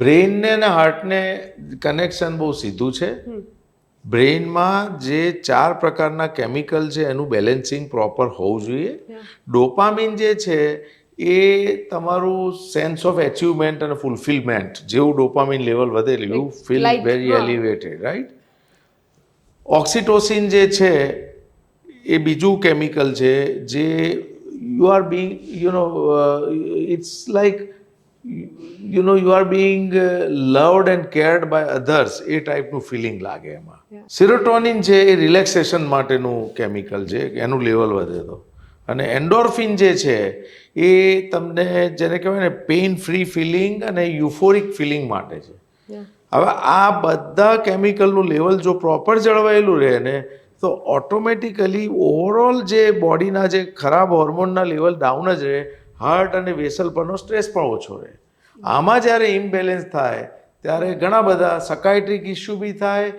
બ્રેઇનને અને હાર્ટને કનેક્શન બહુ સીધું છે. બ્રેઇનમાં જે ચાર પ્રકારના કેમિકલ છે એનું બેલેન્સિંગ પ્રોપર હોવું જોઈએ. ડોપામિન જે છે એ તમારું સેન્સ ઓફ એચિવમેન્ટ અને ફૂલફિલમેન્ટ જેવું ડોપામિન લેવલ વધે you feel very elevated right oxytocin જે છે એ બીજું કેમિકલ છે જે you are being you know it's like you know you are being loved and cared by others એ ટાઈપનું ફિલિંગ લાગે એમાં. સિરોટોનિન છે એ રિલેક્સેશન માટેનું કેમિકલ છે એનું લેવલ વધે તો. અને એન્ડોર્ફિન જે છે એ તમને જેને કહેવાય ને પેઇન ફ્રી ફિલિંગ અને યુફોરિક ફિલિંગ માટે છે. હવે આ બધા કેમિકલનું લેવલ જો પ્રોપર જળવાયેલું રહે ને તો ઓટોમેટિકલી ઓવરઓલ જે બોડીના જે ખરાબ હોર્મોનના લેવલ ડાઉન જ રહે હાર્ટ અને વેસલ પરનો સ્ટ્રેસ પણ ઓછો રહે. આમાં જ્યારે ઇમ્બેલેન્સ થાય ત્યારે ઘણા બધા સકાયટ્રિક ઇસ્યુ બી થાય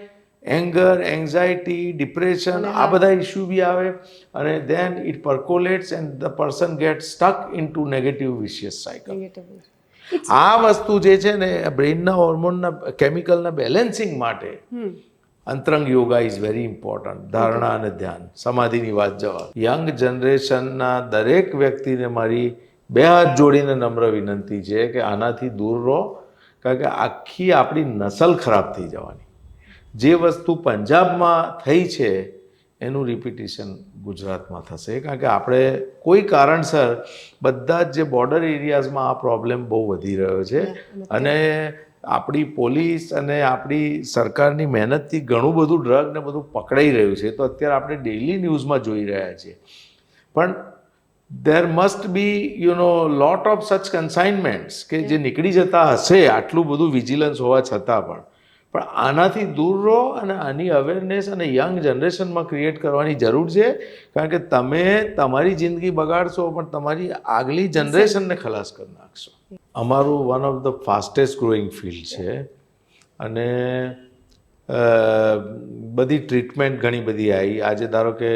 એંગર એન્ઝાયટી ડિપ્રેશન આ બધા ઇસ્યુ બી આવે અને then it percolates and the person get stuck in to negative vicious cycle આ વસ્તુ જે છે ને બ્રેઇનના હોર્મોનના કેમિકલના બેલેન્સિંગ માટે અંતરંગ યોગા ઇઝ વેરી ઇમ્પોર્ટન્ટ ધારણા અને ધ્યાન. સમાધિની વાત જવા યંગ જનરેશનના દરેક વ્યક્તિને મારી બે હાથ જોડીને નમ્ર વિનંતી છે કે આનાથી દૂર રહો કારણ કે આખી આપણી નસલ ખરાબ થઈ જવાની. જે વસ્તુ પંજાબમાં થઈ છે એનું રિપીટેશન ગુજરાતમાં થશે. કારણ કે આપણે કોઈ કારણસર બધા જ જે બોર્ડર એરિયાઝમાં આ પ્રોબ્લેમ બહુ વધી રહ્યો છે. અને આપણી પોલીસ અને આપણી સરકારની મહેનતથી ઘણું બધું ડ્રગ ને બધું પકડાઈ રહ્યું છે. તો અત્યારે આપણે ડેઇલી ન્યૂઝમાં જોઈ રહ્યા છીએ. પણ there must be you know lot of such consignments કે જે નીકળી જતા હશે આટલું બધું વિજિલન્સ હોવા છતાં પણ. પણ આનાથી દૂર રહો અને આની અવેરનેસ અને યંગ જનરેશનમાં ક્રિએટ કરવાની જરૂર છે. કારણ કે તમે તમારી જિંદગી બગાડશો પણ તમારી આગલી જનરેશનને ખલાસ કરી નાખશો. અમારું one of the fastest growing field છે. અને બધી ટ્રીટમેન્ટ ઘણી બધી આવી આજે ધારો કે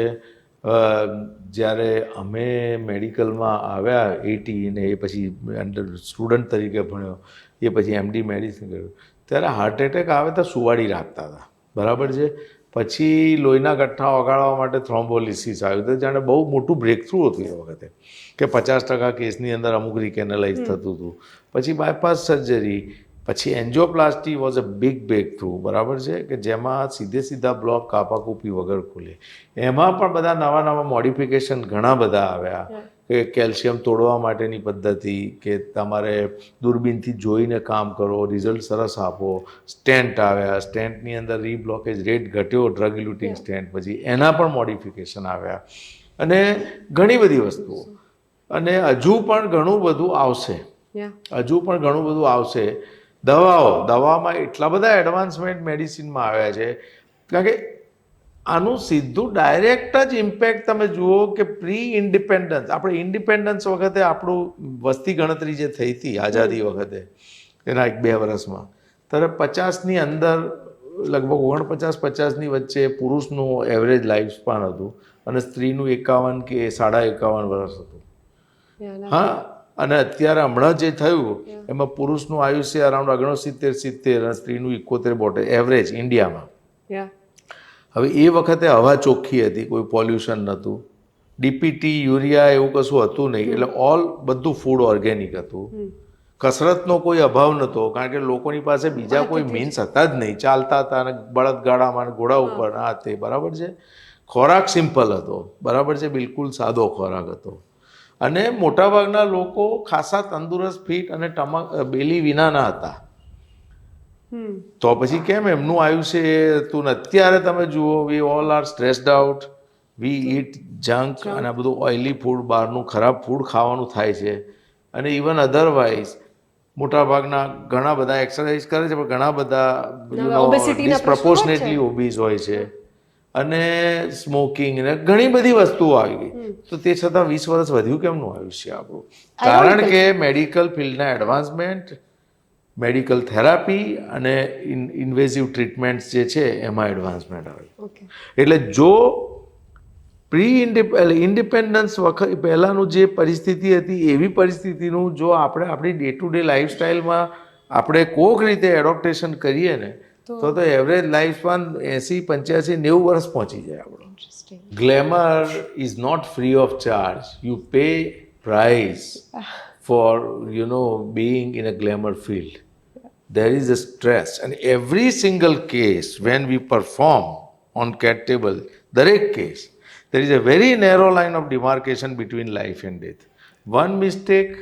જ્યારે અમે મેડિકલમાં આવ્યા એટી ને એ પછી અંડર સ્ટુડન્ટ તરીકે ભણ્યો એ પછી એમડી મેડિસિન કર્યું. ત્યારે હાર્ટ એટેક આવે તો સુવાડી રાખતા હતા. બરાબર છે? પછી લોહીના ગઠ્ઠા ઓગાળવા માટે થ્રોમ્બોલિસિસ આવ્યું હતું જાણે બહુ મોટું બ્રેકથ્રુ હતું એ વખતે. કે પચાસ ટકા કેસની અંદર અમુક રિકેનલાઇઝ થતું હતું. પછી બાયપાસ સર્જરી પછી angioplasty was a big breakthrough બરાબર છે? કે જેમાં સીધે સીધા બ્લોક કાપાકૂપી વગર ખુલે. એમાં પણ બધા નવા નવા મોડિફિકેશન ઘણા બધા આવ્યા. કે કેલ્શિયમ તોડવા માટેની પદ્ધતિ કે તમારે દૂરબીનથી જોઈને કામ કરો રિઝલ્ટ સરસ આપો. સ્ટેન્ટ આવ્યા. સ્ટેન્ટની અંદર રીબ્લોકેજ રેટ ઘટ્યો ડ્રગ લ્યુટિંગ સ્ટેન્ટ. પછી એના પણ મોડિફિકેશન આવ્યા. અને ઘણી બધી વસ્તુઓ. અને હજુ પણ ઘણું બધું આવશે. હજુ પણ ઘણું બધું આવશે. દવાઓ દવામાં એટલા બધા એડવાન્સમેન્ટ મેડિસિનમાં આવ્યા છે. કારણ કે આનું સીધું ડાયરેક્ટ જ ઇમ્પેક્ટ તમે જુઓ કે પ્રી ઇન્ડિપેન્ડન્સ આપણે ઇન્ડિપેન્ડન્સ વખતે આપણું વસ્તી ગણતરી જે થઈ હતી આઝાદી વખતે એના એક બે વર્ષમાં ત્યારે પચાસની અંદર લગભગ ઓગણપચાસ પચાસની વચ્ચે પુરુષનું એવરેજ લાઈફ સ્પાન હતું અને સ્ત્રીનું એકાવન કે સાડા એકાવન વર્ષ હતું. હા અને અત્યારે હમણાં જે થયું એમાં પુરુષનું આયુષ્ય અરાઉન્ડ ઓગણસિત્તેર સિત્તેર અને સ્ત્રીનું ઇકોતેર બોટે એવરેજ ઇન્ડિયામાં. હવે એ વખતે હવા ચોખ્ખી હતી કોઈ પોલ્યુશન નહોતું. ડીપીટી યુરિયા એવું કશું હતું નહીં એટલે ઓલ બધું ફૂડ ઓર્ગેનિક હતું. કસરતનો કોઈ અભાવ નહોતો કારણ કે લોકોની પાસે બીજા કોઈ મીન્સ હતા જ નહીં. ચાલતા હતા અને બળદગાડામાં ઘોડા ઉપર આ તે બરાબર છે? ખોરાક સિમ્પલ હતો. બરાબર છે? બિલકુલ સાદો ખોરાક હતો. અને મોટાભાગના લોકો ખાસા તંદુરસ્ત ફિટ અને ટમક બેલી વિનાના હતા. તો પછી કેમ એમનું આયુષ્ય એ તું અત્યારે તમે જુઓ we all are stressed out we eat junk અને આ બધું ઓઇલી ફૂડ બહારનું ખરાબ ફૂડ ખાવાનું થાય છે. અને ઇવન અધરવાઇઝ મોટાભાગના ઘણા બધા એક્સરસાઇઝ કરે છે પણ ઘણા બધા પ્રપોર્શનેટલી ઓબીઝ હોય છે. અને સ્મોકિંગ ને ઘણી બધી વસ્તુઓ આવી ગઈ. તો તે છતાં વીસ વર્ષ વધ્યું કેમનું આયુષ્ય આપણું? કારણ કે મેડિકલ ફિલ્ડના એડવાન્સમેન્ટ મેડિકલ થેરાપી અને ઇન્વેઝિવ ટ્રીટમેન્ટ્સ જે છે એમાં એડવાન્સમેન્ટ આવે. એટલે જો પ્રી ઇન્ડિપેન્ડન્સ વખત પહેલાંનું જે પરિસ્થિતિ હતી એવી પરિસ્થિતિનું જો આપણે આપણી ડે ટુ ડે લાઈફસ્ટાઈલમાં આપણે કોક રીતે એડોપ્ટેશન કરીએ ને તો તો એવરેજ લાઈફ સ્પાન એંસી પંચ્યાસી નેવું વર્ષ પહોંચી જાય આપણો glamour is not free of charge you pay price for you know being in a glamour field there is a stress and every single case when we perform on cat table દરેક case there is a very narrow line of demarcation between life and death one mistake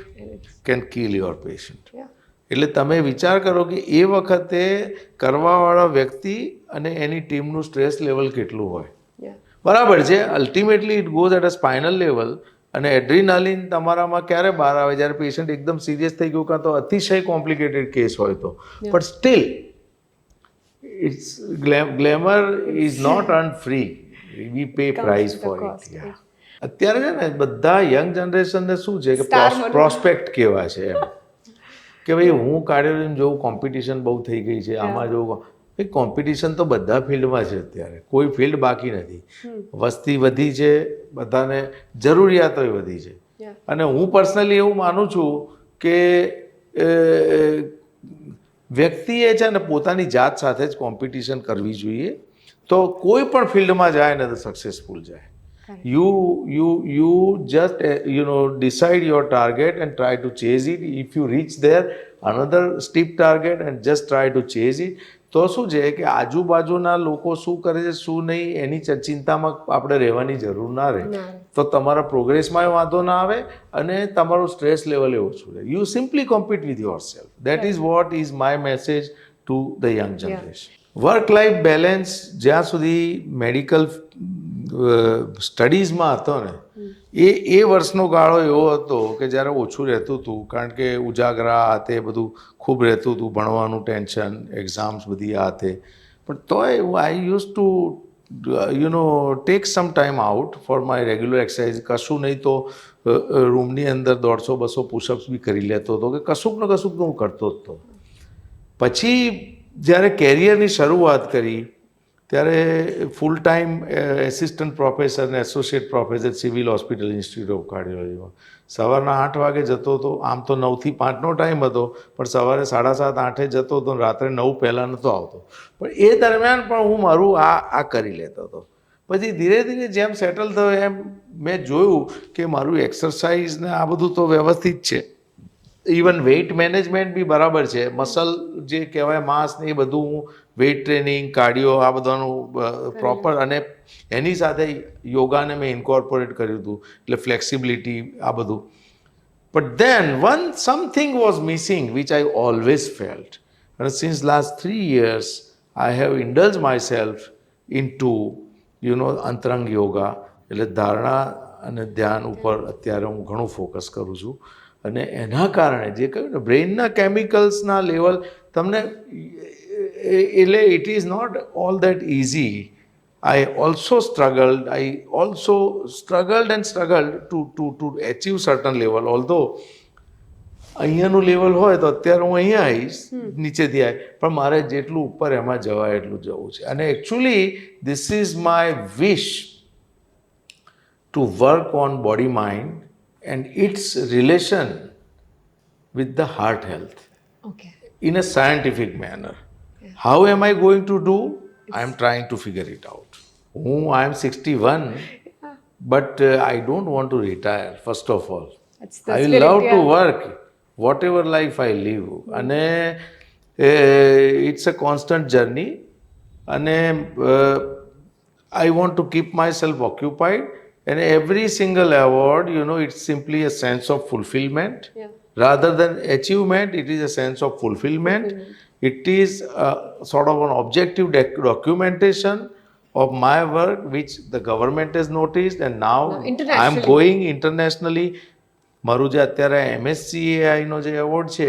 can kill your patient Yeah. એટલે તમે વિચાર કરો કે એ વખતે કરવાવાળા વ્યક્તિ અને એની ટીમનું સ્ટ્રેસ લેવલ કેટલું હોય. બરાબર છે? Ultimately it goes at a spinal level અને એડ્રીનાલિન તમારામાં ક્યારે બહાર આવે? જ્યારે પેશન્ટ એકદમ સિરિયસ થઈ ગયું કાં તો અતિશય કોમ્પ્લિકેટેડ કેસ હોય તો. But still its glamour is not earn free we pay price for it અત્યારે છે ને બધા યંગ જનરેશનને શું છે કે પ્રોસ્પેક્ટ કેવા છે એમ. કે ભાઈ હું કાર્ડિયોલોજી જોઉં કોમ્પિટિશન બહુ થઈ ગઈ છે આમાં જોઉં ભાઈ કોમ્પિટિશન તો બધા ફિલ્ડમાં છે અત્યારે કોઈ ફિલ્ડ બાકી નથી. વસ્તી વધી છે બધાને જરૂરિયાતોય વધી છે. અને હું પર્સનલી એવું માનું છું કે વ્યક્તિએ છે ને પોતાની જાત સાથે જ કોમ્પિટિશન કરવી જોઈએ તો કોઈ પણ ફિલ્ડમાં જાય ને તો સક્સેસફુલ જાય. You you you just uh, you know decide your target and try to chase it. If you reach there another steep target and just try to chase it. તો શું છે કે આજુબાજુના લોકો શું કરે છે શું નહીં એની ચિંતામાં આપણે રહેવાની જરૂર ના રહે. તો તમારા પ્રોગ્રેસમાં વાંધો ના આવે અને તમારું સ્ટ્રેસ લેવલ એ ઓછું રહે. You simply compete with your self that is what is my message to the young generation work life balance જ્યાં સુધી મેડિકલ સ્ટડીઝમાં હતો ને, એ એ વર્ષનો ગાળો એવો હતો કે જ્યારે ઓછું રહેતું હતું, કારણ કે ઉજાગરા તે બધું ખૂબ રહેતું હતું, ભણવાનું ટેન્શન એક્ઝામ્સ બધી આ તે પણ તોય I use to you know take some time out for my regular exercise કશું નહીં તો રૂમની અંદર દોઢસો, બસો પુશઅપ્સ બી કરી લેતો હતો કે કશુંક ને કશુંક હું કરતો જ હતો. પછી જ્યારે કેરિયરની શરૂઆત કરી ત્યારે ફૂલ ટાઈમ એસિસ્ટન્ટ પ્રોફેસર ને associate professor civil hospital institute of કાર્ડિયોલોજીમાં સવારના આઠ વાગે જતો હતો આમ તો નવથી પાંચનો ટાઈમ હતો, પણ સવારે સાડા સાત આઠે જતો હતો રાત્રે નવ પહેલાં નહોતો આવતો. પણ એ દરમિયાન પણ હું મારું આ આ કરી લેતો હતો. પછી ધીરે ધીરે જેમ સેટલ થયો એમ મેં જોયું કે મારું એક્સરસાઇઝ ને આ બધું તો વ્યવસ્થિત છે. ઇવન વેઇટ મેનેજમેન્ટ બી બરાબર છે. મસલ જે કહેવાય માસ ને એ બધું હું વેઇટ ટ્રેનિંગ કાર્ડિયો આ બધાનું પ્રોપર અને એની સાથે યોગાને મેં ઇન્કોર્પોરેટ કર્યું હતું. એટલે ફ્લેક્સિબિલિટી આ બધું. But then one something was missing which I always felt અને since last three years I have indulge my self in to you know અંતરંગ yoga એટલે ધારણા અને ધ્યાન ઉપર અત્યારે હું ઘણું ફોકસ કરું છું. અને એના કારણે જે કહ્યું ને બ્રેઇનના કેમિકલ્સના લેવલ તમને એટલે it is not all that easy I also struggled I also struggled and struggled to to to achieve certain level all though અહીંયાનું level હોય તો અત્યારે હું અહીંયા આવીશ નીચેથી આવી પણ મારે જેટલું ઉપર એમાં જવાય એટલું જવું છે. અને actually this is my wish to work on body mind and its relation with the heart health okay. in a scientific manner. Yeah. How am I going to do? I am trying to figure it out. Oh, I am 61, but uh, I don't want to retire, first of all. I love yeah. to work, whatever life I live. And uh, it's a constant journey. And uh, I want to keep myself occupied and every single award you know it's simply a sense of fulfillment Yeah. rather than achievement it is a sense of fulfillment it is a sort of an objective doc- documentation of my work which the government has noticed and now Now, i am internationally. going internationally મારું જે અત્યારે એમએસસીએઆઈનો જે award છે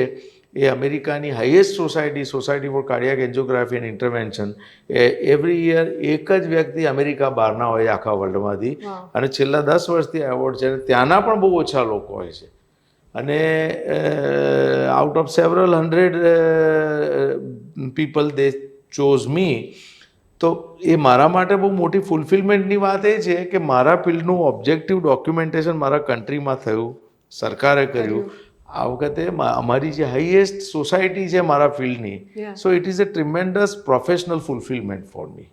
એ અમેરિકાની highest society society for cardiac angiography and intervention A every year એક જ વ્યક્તિ અમેરિકા બહારના હોય આખા વર્લ્ડમાંથી અને છેલ્લા દસ વર્ષથી એવોર્ડ છે અને ત્યાંના પણ બહુ ઓછા લોકો હોય છે. અને out of several hundred people they chose me તો એ મારા માટે બહુ મોટી ફૂલફિલમેન્ટની વાત એ છે કે મારા ફિલ્ડનું ઓબ્જેક્ટિવ ડોક્યુમેન્ટેશન મારા કન્ટ્રીમાં થયું સરકારે કર્યું. આ વખતે અમારી જે હાઈએસ્ટ સોસાયટી છે મારા ફિલ્ડની. So it is a tremendous professional fulfilment for me